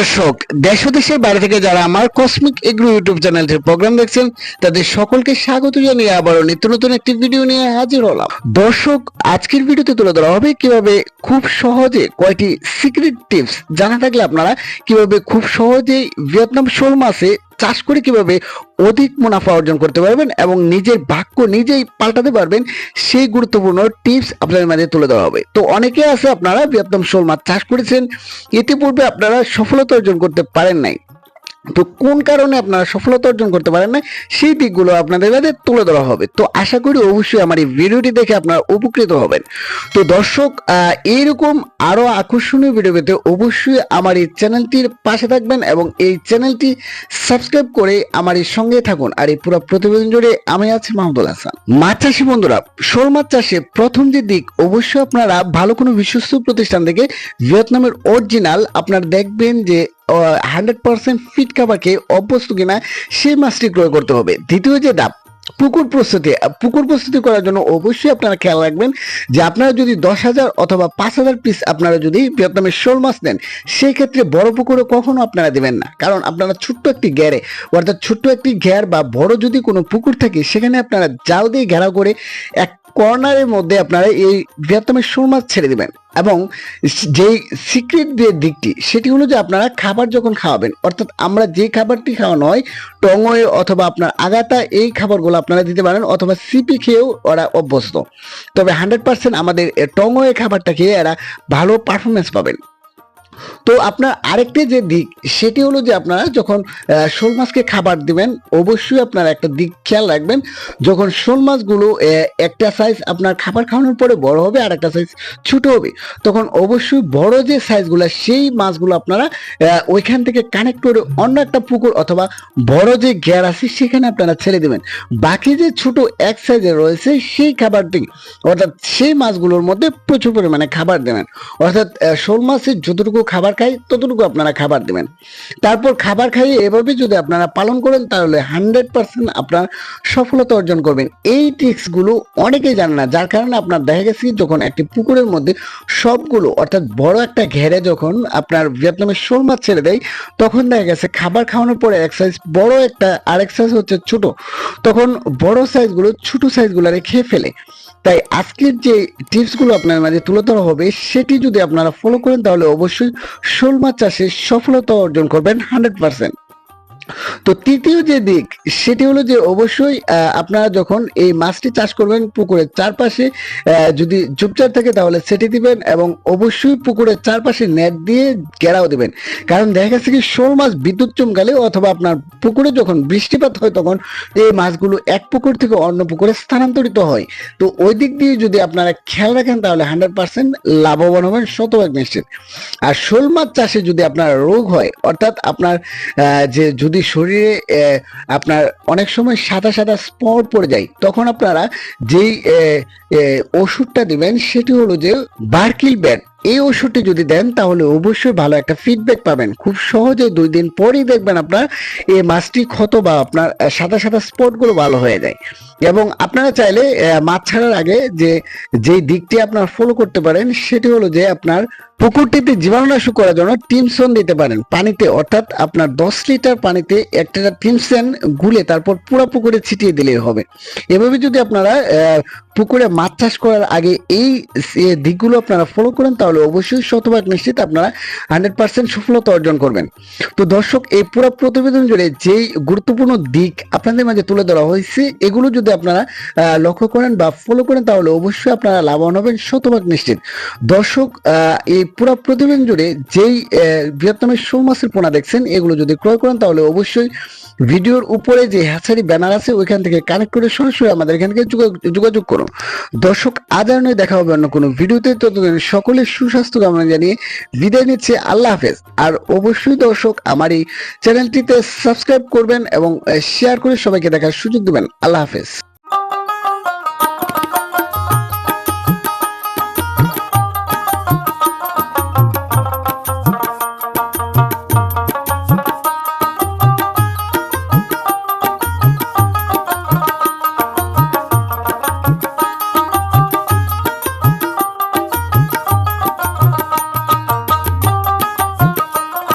দর্শক, দেশ দেশের বাইরে থেকে যারা আমার কসমিক এগ্রো ইউটিউব চ্যানেলটির প্রোগ্রাম দেখছেন, তাদের সকলকে স্বাগত জানিয়ে আবারও নিত্য নতুন একটি ভিডিও নিয়ে হাজির হলাম। দর্শক, আজকের ভিডিওতে তুলে ধরা হবে কীভাবে খুব সহজে কয়েকটি সিক্রেট টিপস জানা থাকলে আপনারা কীভাবে খুব সহজেই ভিয়েতনাম শোল মাছে চাষ করে কীভাবে অধিক মুনাফা অর্জন করতে পারবেন এবং নিজের বাক্য নিজেই পাল্টাতে পারবেন, সেই গুরুত্বপূর্ণ টিপস আপনাদের মাঝে তুলে দেওয়া হবে। তো অনেকে আছে আপনারা বৃহত্তম শোল মাছ চাষ করেছেন, ইতিপূর্বে আপনারা সফলতা অর্জন করতে পারেন নাই। তো কোন কারণে আপনারা সফলতা অর্জন করতে পারেন না, সেই দিকগুলো আপনাদের কাছে তুলে ধরা হবে। তো আশা করি অবশ্যই আমার এই ভিডিওটি দেখে আপনারা উপকৃত হবেন। তো দর্শক এইরকম আরও আকর্ষণীয় ভিডিও পেতে অবশ্যই আমার এই চ্যানেলটির পাশে থাকবেন এবং এই চ্যানেলটি সাবস্ক্রাইব করে আমার এই সঙ্গে থাকুন। আর এই পুরো প্রতিবেদন জুড়ে আমি আছি মাহমুদুল হাসান। মাছ চাষি বন্ধুরা, শোল মাছ চাষে প্রথম যে দিক, অবশ্যই আপনারা ভালো কোনো বিশ্বস্ত প্রতিষ্ঠান থেকে ভিয়েতনামের অরিজিনাল আপনারা দেখবেন যে হান্ড্রেড পার্সেন্ট ফিট খাবারকে অভ্যস্ত কিনা সেই মাছটি ক্রয় করতে হবে। দ্বিতীয় যে ধাপ, পুকুর প্রস্তুতি। পুকুর প্রস্তুতি করার জন্য অবশ্যই আপনারা খেয়াল রাখবেন যে আপনারা যদি দশ হাজার অথবা পাঁচ হাজার পিস আপনারা যদি ভিয়েতনামের শোল মাছ নেন, সেই ক্ষেত্রে বড় পুকুরে কখনো আপনারা দিবেন না। কারণ আপনারা ছোট্ট একটি ঘেরে, অর্থাৎ ছোট্ট একটি ঘের বা বড় যদি কোনো পুকুর থাকে, সেখানে আপনারা জাল দিয়ে ঘেরাও করে এক কর্নারের মধ্যে আপনারা এই বৃহত্তমের মাছ ছেড়ে দেবেন এবং যেই সিক্রেট যে দিকটি, সেটি হলো যে আপনারা খাবার যখন খাওয়াবেন, অর্থাৎ আমরা যে খাবারটি খাওয়ানো হয় টঙয়ে অথবা আপনার আগাতা, এই খাবারগুলো আপনারা দিতে পারেন অথবা সিপি খেয়েও ওরা অভ্যস্ত। তবে হান্ড্রেড পার্সেন্ট আমাদের টঙয়ে খাবারটা খেয়ে এরা ভালো পারফরমেন্স পাবেন। তো আপনার আরেকটি যে দিক, সেটি হলো যে আপনারা যখন শোল মাছকে খাবার দিবেন, অবশ্যই আপনারা একটা দিক খেয়াল রাখবেন। যখন শোল মাছগুলো একটা সাইজ আপনার খাবার খাওয়ানোর পরে বড় হবে, আর একটা সাইজ ছোট হবে, তখন অবশ্যই বড় যে সাইজগুলো সেই মাছগুলো আপনারা ওইখান থেকে কানেক্ট করে অন্য একটা পুকুর অথবা বড় যে গ্যার আছে, সেখানে আপনারা ছেড়ে দেবেন। বাকি যে ছোট এক সাইজে রয়েছে, সেই খাবারটি অর্থাৎ সেই মাছগুলোর মধ্যে প্রচুর পরিমাণে খাবার দেবেন। অর্থাৎ শোল মাছের যতটুকু খাবার খায় ততটুকু আপনারা খাবার দেবেন। তারপর খাবার খাইয়ে এভাবে যদি আপনারা পালন করেন, তাহলে হান্ড্রেড পার্সেন্ট আপনার সফলতা অর্জন করবেন। এই ট্রিক্সগুলো অনেকেই জানে না, যার কারণে আপনার দেখা গেছে যখন একটি পুকুরের মধ্যে সবগুলো, অর্থাৎ বড় একটা ঘেরে যখন আপনার ভিয়েতনামের শোল মাছ ছেড়ে দেয়, তখন দেখা গেছে খাবার খাওয়ানোর পরে এক সাইজ বড় একটা, আরেক সাইজ হচ্ছে ছোট। তখন বড় সাইজগুলো ছোট সাইজগুলো খেয়ে ফেলে। তাই আজকের যে টিপসগুলো আপনার মাঝে তুলে ধরা হবে, সেটি যদি আপনারা ফলো করেন, তাহলে অবশ্যই শোল মাছ চাষে সফলতা অর্জন করবেন হান্ড্রেড পার্সেন্ট তো তৃতীয় যে দিক, সেটি হলো যে অবশ্যই আপনারা যখন এই মাছটি চাষ করবেন পুকুরের চারপাশে যদি ঝোপঝাড় থাকে তাহলে সেটি দিবেন এবং অবশ্যই পুকুরের চারপাশে নেট দিয়ে ঘেরাও দিবেন। কারণ দেখা গেছে কি, শোল মাছ বিদ্যুৎ চমকালে অথবা আপনার পুকুরে যখন বৃষ্টিপাত হয় তখন এই মাছগুলো এক পুকুর থেকে অন্য পুকুরে স্থানান্তরিত হয়। তো ওই দিক দিয়ে যদি আপনারা খেয়াল রাখেন তাহলে হান্ড্রেড পার্সেন্ট লাভবান হবেন, শতভাগ নিশ্চিত। আর শোল মাছ চাষে যদি আপনার রোগ হয়, অর্থাৎ আপনার যে যদি শরীরে আপনার অনেক সময় সাদা সাদা স্পট পড়ে যায়, তখন আপনারা যেই ওষুধটা দিবেন, সেটি হলো যে বার্কিল ব্যাট এই ওষুধটি যদি দেন, তাহলে অবশ্যই ভালো একটা ফিডব্যাক পাবেন। খুব সহজে দুই দিন পরেই দেখবেন আপনার এই মাছটি ক্ষত বা আপনার সাদা সাদা স্পটগুলো ভালো হয়ে যায়। এবং আপনারা চাইলে মাছ ছাড়ার আগে যে, যেই দিকটি আপনার ফলো করতে পারেন, সেটি হলো যে আপনার পুকুরটিতে জীবাণুনাশক করার জন্য টিমসন দিতে পারেন। পানিতে, অর্থাৎ আপনার দশ লিটার পানিতে একটা টিমসেন গুলে তারপর পুরো পুকুরে ছিটিয়ে দিলেই হবে। এভাবে যদি আপনারা পুকুরে মাছ চাষ করার আগে এই দিকগুলো আপনারা ফলো করেন তাহলে অবশ্যই শতভাগ নিশ্চিত আপনারা হান্ড্রেড পার্সেন্ট সফলতা অর্জন করবেন। তো দর্শক এই পুরো প্রতিবেদন জুড়ে যেই গুরুত্বপূর্ণ দিক আপনাদের মাঝে তুলে ধরা হয়েছে এগুলো যদি আপনারা লক্ষ্য করেন বা ফলো করেন তাহলে অবশ্যই আপনারা লাভবান হবেন শতভাগ নিশ্চিত। দর্শক এই পুরো প্রতিবেদন জুড়ে যেই আহ, ভিয়েতনামের শোল মাছের পোনা দেখছেন এগুলো যদি ক্রয় করেন তাহলে অবশ্যই ভিডিওর উপরে যে হ্যাচারি ব্যানার আছে ওইখান থেকে কানেক্ট করে সরাসরি আমাদের এখান থেকে যোগা- যোগাযোগ করুন। দর্শক, আজ আর নয় দেখা হবে অন্য কোনো ভিডিওতে। ততদিন সকলের সুস্বাস্থ্য কামনা জানিয়ে বিদায় নিচ্ছে। আল্লাহ হাফেজ। আর অবশ্যই দর্শক, আমার এই চ্যানেলটিতে সাবস্ক্রাইব করবেন এবং শেয়ার করে সবাইকে দেখার সুযোগ দেবেন। আল্লাহ হাফেজ।